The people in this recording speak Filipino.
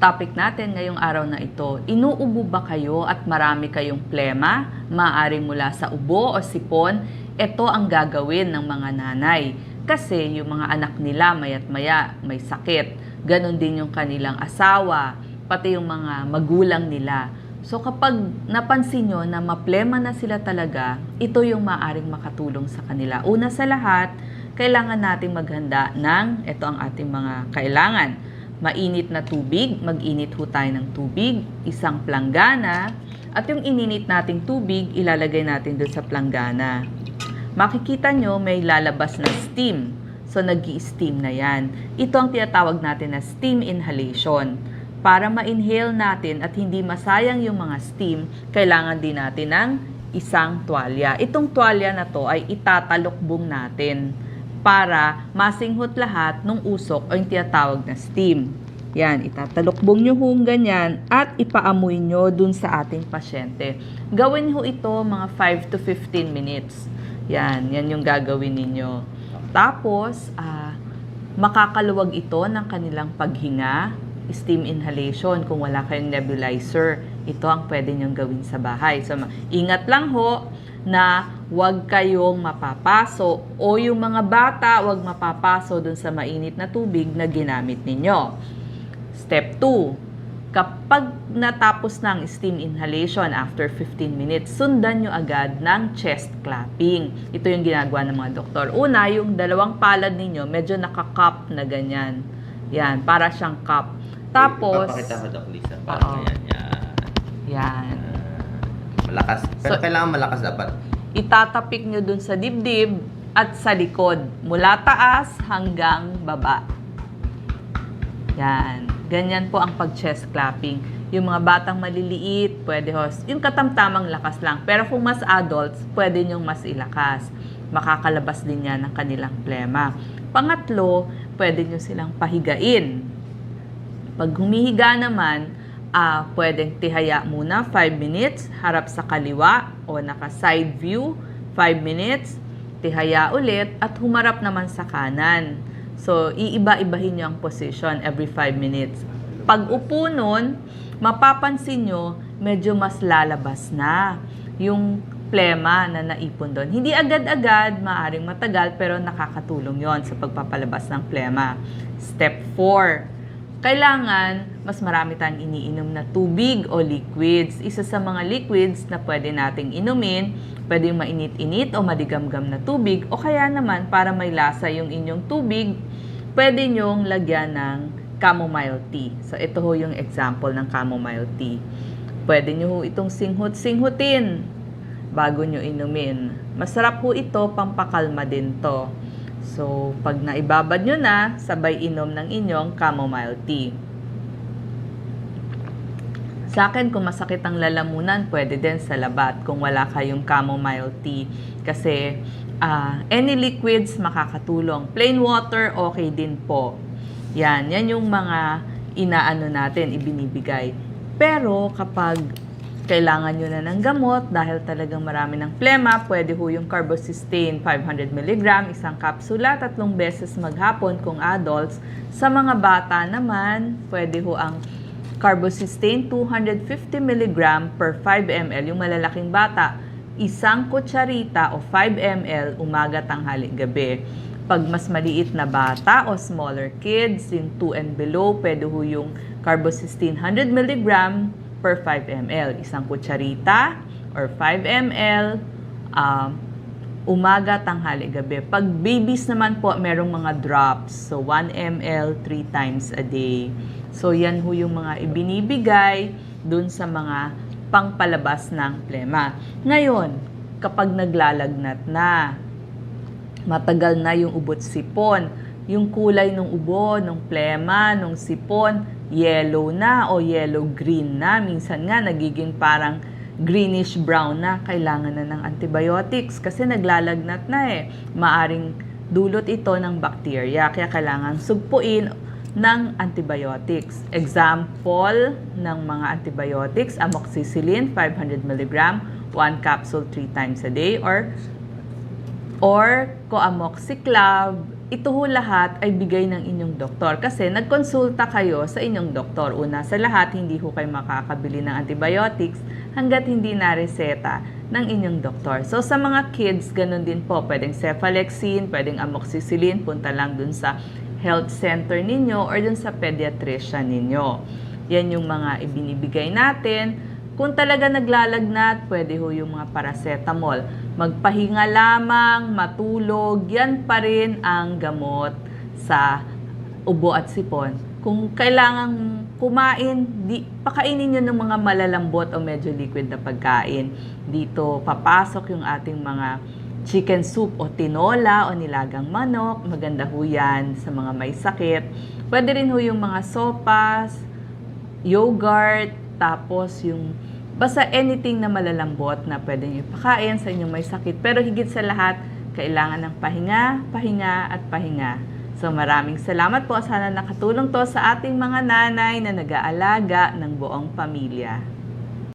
topic natin ngayong araw na ito, inuubo ba kayo at marami kayong plema? Maaari mula sa ubo o sipon, ito ang gagawin ng mga nanay. Kasi yung mga anak nila mayat maya may sakit. Ganon din yung kanilang asawa, pati yung mga magulang nila. So kapag napansin nyo na maplema na sila talaga, ito yung maaring makatulong sa kanila. Una sa lahat, kailangan nating maghanda ng, ito ang ating mga kailangan mainit na tubig, mag-init ho tayo ng tubig, isang planggana, at yung ininit nating tubig, ilalagay natin doon sa planggana. Makikita nyo may lalabas na steam. So, nag steam na yan. Ito ang tinatawag natin na steam inhalation. Para ma-inhale natin at hindi masayang yung mga steam, kailangan din natin ng isang tuwalya. Itong tuwalya na to ay itatalokbong natin para masinghot lahat ng usok o yung tinatawag na steam. Yan, itatalokbong nyo hong ganyan at ipaamoy nyo dun sa ating pasyente. Gawin ho ito mga 5 to 15 minutes. Yan, yan yung gagawin ninyo. Tapos, ah, makakaluwag ito ng kanilang paghinga, steam inhalation kung wala kayong nebulizer. Ito ang pwede nyong gawin sa bahay. So, ingat lang ho na huwag kayong mapapaso o yung mga bata huwag mapapaso dun sa mainit na tubig na ginamit ninyo. Step 2. Kapag natapos ng steam inhalation after 15 minutes, sundan nyo agad ng chest clapping. Ito yung ginagawa ng mga doktor. Una, yung dalawang palad ninyo, medyo nakakap na ganyan. Yan, para siyang cup. Tapos, Papakita ko, Doc Lisa. Parang Oo. yan, yan. yan. Malakas. Pero So- kailangan malakas dapat. itatapik nyo dun sa dibdib at sa likod. Mula taas hanggang baba. Yan. Ganyan po ang pag-chest clapping. Yung mga batang maliliit, pwede hos. Yung katamtamang lakas lang. Pero kung mas adults, pwede nyong mas ilakas. Makakalabas din yan ng kanilang plema. Pangatlo, pwede nyo silang pahigain. Pag humihiga naman, ah pwedeng tihaya muna 5 minutes, harap sa kaliwa o naka-side view 5 minutes, tihaya ulit at humarap naman sa kanan. So, iiba-ibahin nyo ang position every 5 minutes. Pag upo nun, mapapansin nyo, medyo mas lalabas na yung plema na naipon doon. Hindi agad-agad, maaring matagal, pero nakakatulong yon sa pagpapalabas ng plema. Step 4 kailangan mas marami tayong iniinom na tubig o liquids. Isa sa mga liquids na pwede nating inumin, pwede yung mainit-init o maligamgam na tubig o kaya naman para may lasa yung inyong tubig, pwede nyong lagyan ng chamomile tea. So ito ho yung example ng chamomile tea. Pwede nyo ho itong singhut-singhutin bago nyo inumin. Masarap ho ito, pampakalma din to. So, pag naibabad nyo na, sabay inom ng inyong chamomile tea. Sa akin, kung masakit ang lalamunan, pwede din sa labat kung wala kayong chamomile tea. Kasi ah, any liquids makakatulong. Plain water, okay din po. Yan, yan yung mga inaano natin, ibinibigay. Pero kapag kailangan nyo na ng gamot dahil talagang marami ng plema, pwede ho yung carbocysteine 500 mg, isang kapsula, tatlong beses maghapon kung adults. Sa mga bata naman, pwede ho ang carbocysteine 250 mg per 5 ml, yung malalaking bata, isang kutsarita o 5 ml umaga, tanghali, gabi. Pag mas maliit na bata o smaller kids, yung 2 and below, pwede ho yung carbocysteine 100 mg per 5 ml. Isang kutsarita or 5 ml um, umaga, tanghali, gabi. Pag babies naman po, merong mga drops. So, 1 ml 3 times a day. So, yan ho yung mga ibinibigay dun sa mga pangpalabas ng plema. Ngayon, kapag naglalagnat na, matagal na yung ubot sipon, yung kulay ng ubo, ng plema, ng sipon, yellow na o yellow-green na. Minsan nga nagiging parang greenish-brown na. Kailangan na ng antibiotics kasi naglalagnat na eh. Maaring dulot ito ng bacteria kaya kailangan sugpuin ng antibiotics. Example ng mga antibiotics, amoxicillin 500 mg, 1 capsule 3 times a day or or coamoxiclav ito ho lahat ay bigay ng inyong doktor kasi nagkonsulta kayo sa inyong doktor. Una sa lahat, hindi ho kayo makakabili ng antibiotics hanggat hindi na-reseta ng inyong doktor. So sa mga kids, ganun din po. Pwedeng cephalexin, pwedeng amoxicillin, punta lang dun sa health center ninyo or dun sa pediatrician ninyo. Yan yung mga ibinibigay natin. Kung talaga naglalagnat, pwede ho yung mga paracetamol. Magpahinga lamang, matulog, yan pa rin ang gamot sa ubo at sipon. Kung kailangan kumain, di, pakainin nyo ng mga malalambot o medyo liquid na pagkain. Dito papasok yung ating mga chicken soup o tinola o nilagang manok. Maganda ho yan sa mga may sakit. Pwede rin ho yung mga sopas, yogurt, tapos yung basta anything na malalambot na pwede nyo pakain sa inyong may sakit. Pero higit sa lahat, kailangan ng pahinga, pahinga at pahinga. So maraming salamat po. Sana nakatulong to sa ating mga nanay na nag-aalaga ng buong pamilya.